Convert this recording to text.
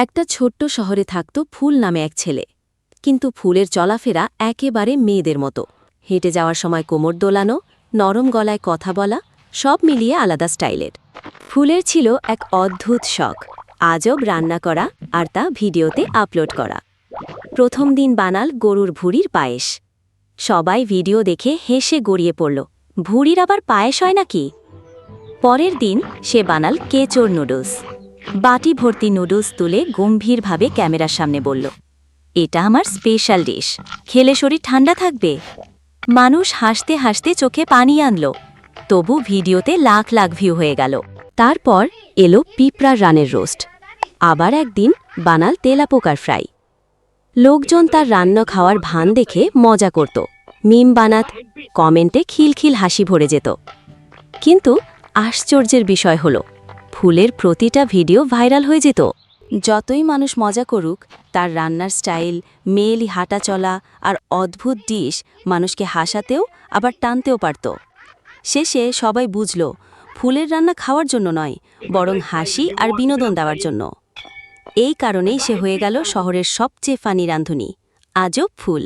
একটা ছোট্ট শহরে থাকত ফুল নামে এক ছেলে। কিন্তু ফুলের চলাফেরা একেবারে মেয়েদের মতো। হেঁটে যাওয়ার সময় কোমর দোলানো, নরম গলায় কথা বলা, সব মিলিয়ে আলাদা স্টাইলের। ফুলের ছিল এক অদ্ভুত শখ। আজব রান্না করা আর তা ভিডিওতে আপলোড করা। প্রথম দিন বানাল গরুর ভুঁড়ির পায়েস। সবাই ভিডিও দেখে হেসে গড়িয়ে পড়ল, ভুঁড়ির আবার পায়েস হয় নাকি? পরের দিন সে বানাল কেচোর নুডলস। বাটি ভর্তি নুডলস তুলে গম্ভীরভাবে ক্যামেরার সামনে বলল, এটা আমার স্পেশাল ডিশ। খেলে শরীর ঠান্ডা থাকবে। মানুষ হাসতে হাসতে চোখে পানি আনল। তবু ভিডিওতে লাখ লাখ ভিউ হয়ে গেল। তারপর এলো পিঁপড়ার রানের রোস্ট। আবার একদিন বানাল তেলাপোকার ফ্রাই। লোকজন তার রান্না খাওয়ার ভান দেখে মজা করত। মিম বানাত, কমেন্টে খিলখিল হাসি ভরে যেত। কিন্তু আশ্চর্যের বিষয় হল ফুলের প্রতিটা ভিডিও ভাইরাল হয়ে যেত। যতই মানুষ মজা করুক, তার রান্নার স্টাইল, মেয়েলি হাঁটা চলা আর অদ্ভুত ডিশ মানুষকে হাসাতেও, আবার টানতেও পারত। শেষে সবাই বুঝল, ফুলের রান্না খাওয়ার জন্য নয়, বরং হাসি আর বিনোদন দেওয়ার জন্য। এই কারণেই সে হয়ে গেল শহরের সবচেয়ে ফানি রাঁধুনি আজব ফুল।